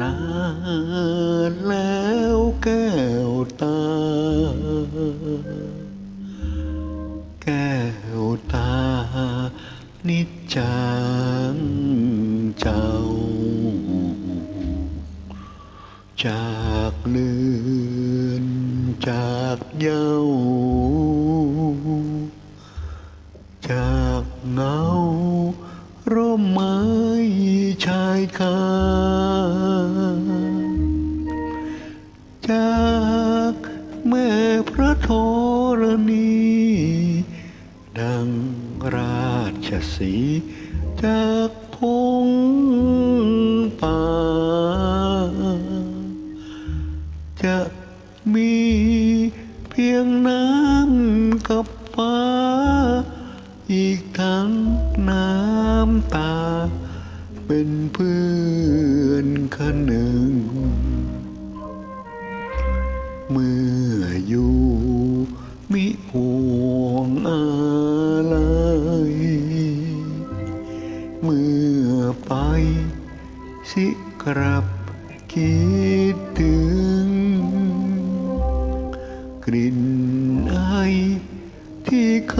ลาแล้วแก้วตา นิจจังเจ้า จากเลือนจากเย้า จากเงาร่มไม้ชายคาจากแม่พระธรณี ดังราชสีจากพงป่า จะมีเพียงน้ำกับฟ้า อีกทั้งน้ำตา เป็นเพื่อนคนหนึ่งเมื่อ เมื่อไป สิกลับคิดถึง กลิ่นไอที่เค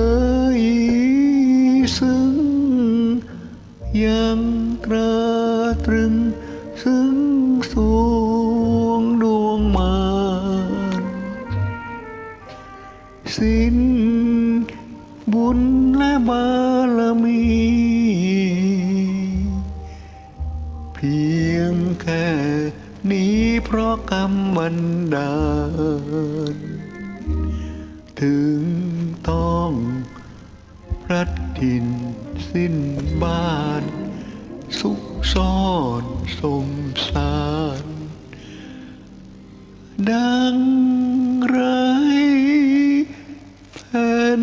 ยซึ้งยังตราตรึงซึ้งสวงดวงมานสิ้น บุญและบารมี เพียงแค่นี้เพราะกรรมบันดาล ถึงต้องรัดถิ่นสิ้นบ้าน สุขซ่อนสมสาร ดังไรแผ่น